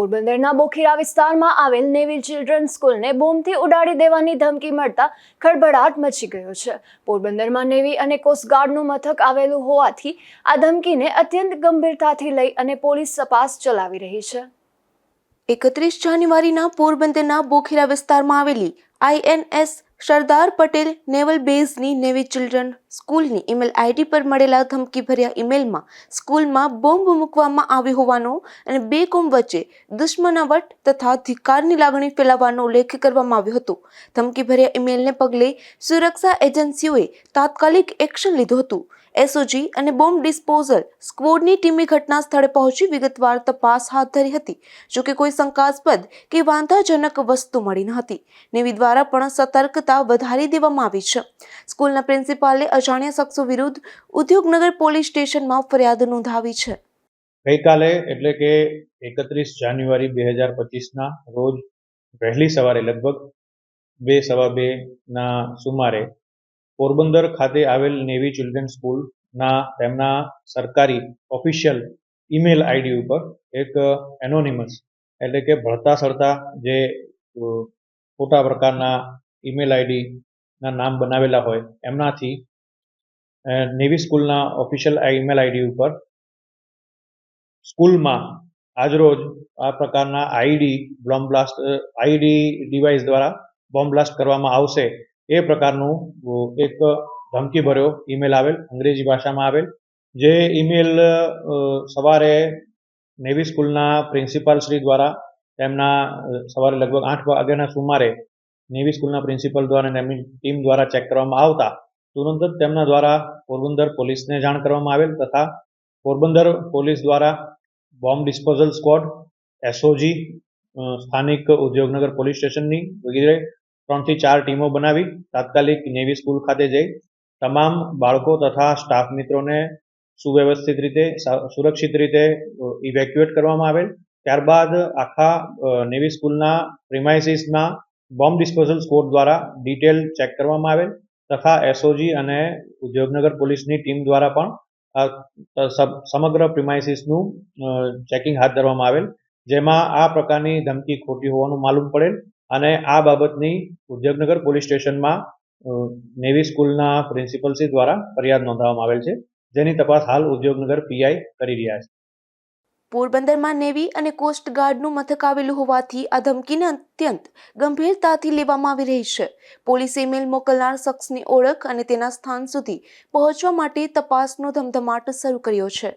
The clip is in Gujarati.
પોરબંદરના બોખીરા વિસ્તારમાં આવેલ નેવી ચિલ્ડ્રન સ્કૂલને બોમ્બથી ઉડાડી દેવાની ધમકી મળતા ખળભળાટ મચી ગયો છે. પોરબંદરમાં નેવી અને કોસ્ટગાર્ડનું મથક આવેલું હોવાથી આ ધમકીને અત્યંત ગંભીરતાથી લઈ અને પોલીસ તપાસ ચલાવી રહી છે. એકત્રીસ જાન્યુઆરીના પોરબંદરના બોખીરા વિસ્તારમાં આવેલી આઈએનએસ સરદાર પટેલ નેવલ બેઝની નેવી ચિલ્ડ્રન સ્કૂલની ઈમેલ આઈડી પર મળેલા ધમકીભર્યા ઈમેલમાં સ્કૂલમાં બોમ્બ મૂકવામાં આવ્યો હોવાનો અને બે કોમ વચ્ચે દુશ્મનાવટ તથા ધિકારની લાગણી ફેલાવવાનો ઉલ્લેખ કરવામાં આવ્યો હતો. ધમકીભર્યા ઈમેલને પગલે સુરક્ષા એજન્સીઓએ તાત્કાલિક એક્શન લીધું હતું. એસઓજી અને બોમ્બ ડિસ્પોઝલ સ્કવોડની ટીમે ઘટના સ્થળે પહોંચી વિગતવાર તપાસ હાથ ધરી હતી, જોકે કોઈ શંકાસ્પદ કે વાંધાજનક વસ્તુ મળી ન હતી. નેવી દ્વારા પણ સતર્કતા વધારી દેવામાં આવી છે. સ્કૂલના પ્રિન્સિપાલે અજાણ્યા શખ્સો વિરુદ્ધ ઉદ્યોગનગર પોલીસ સ્ટેશનમાં ફરિયાદ નોંધાવી છે. ગઈકાલે એટલે કે એકત્રીસ જાન્યુઆરી બે હજાર પચીસના રોજ વહેલી સવારે લગભગ બે સવા બે ના સુમારે પોરબંદર ખાતે આવેલ નેવી ચિલ્ડ્રન સ્કૂલના તેમના સરકારી ઓફિશિયલ ઈમેલ આઈડી ઉપર એક એનોનિમસ એટલે કે ભળતા સળતા જે ખોટા પ્રકારના ઈમેલ આઈડીના નામ બનાવેલા હોય એમનાથી નેવી સ્કૂલના ઓફિશિયલ ઈમેલ આઈડી ઉપર સ્કૂલમાં આજરોજ આ પ્રકારના ID bomb blast ID device દ્વારા બોમ્બ બ્લાસ્ટ કરવામાં આવશે. એ પ્રકારનું એક ધમકીભર્યો ઈમેલ આવેલ, અંગ્રેજી ભાષામાં આવેલ, જે ઈમેલ સવારે નેવી સ્કૂલના પ્રિન્સિપાલ શ્રી દ્વારા તેમના સવારે લગભગ આઠ વાગ્યાના સુમારે નેવી સ્કૂલના પ્રિન્સિપલ દ્વારા અને એમની ટીમ દ્વારા ચેક કરવામાં આવતા તુરંત જ તેમના દ્વારા પોરબંદર પોલીસને જાણ કરવામાં આવેલ તથા પોરબંદર પોલીસ દ્વારા બોમ્બ ડિસ્પોઝલ સ્ક્વોડ એસઓજી સ્થાનિક ઉદ્યોગનગર પોલીસ સ્ટેશનની વગેરે ત્રણથી ચાર ટીમો બનાવી તાત્કાલિક નેવી સ્કૂલ ખાતે જઈ તમામ બાળકો તથા સ્ટાફ મિત્રોને સુવ્યવસ્થિત રીતે સા- સુરક્ષિત રીતે ઇવેક્યુએટ કરવામાં આવેલ. ત્યારબાદ આખા અ, નેવી સ્કૂલના પ્રિમાઇસીસમાં બોમ્બ ડિસ્પોઝલ સ્કોડ દ્વારા ડિટેલ ચેક કરવામાં આવેલ, તથા એસઓજી અને ઉદ્યોગનગર પોલીસની ટીમ દ્વારા પણ સમગ્ર પ્રિમાઇસીસનું ચેકિંગ હાથ ધરવામાં આવેલ, જેમાં આ પ્રકારની ધમકી ખોટી હોવાનું માલુમ પડેલ અને આ બાબતની ઉદ્યોગનગર પોલીસ સ્ટેશનમાં નેવી સ્કૂલના પ્રિન્સિપલશ્રી દ્વારા ફરિયાદ નોંધાવવામાં આવેલ છે, જેની તપાસ હાલ ઉદ્યોગનગર પીઆઈ કરી રહ્યા છે. પોરબંદરમાં નેવી અને કોસ્ટગાર્ડનું મથક આવેલું હોવાથી આ ધમકીને અત્યંત ગંભીરતાથી લેવામાં આવી રહી છે. પોલીસે મેલ મોકલનાર શખ્સની ઓળખ અને તેના સ્થાન સુધી પહોંચવા માટે તપાસનો ધમધમાટ શરૂ કર્યો છે.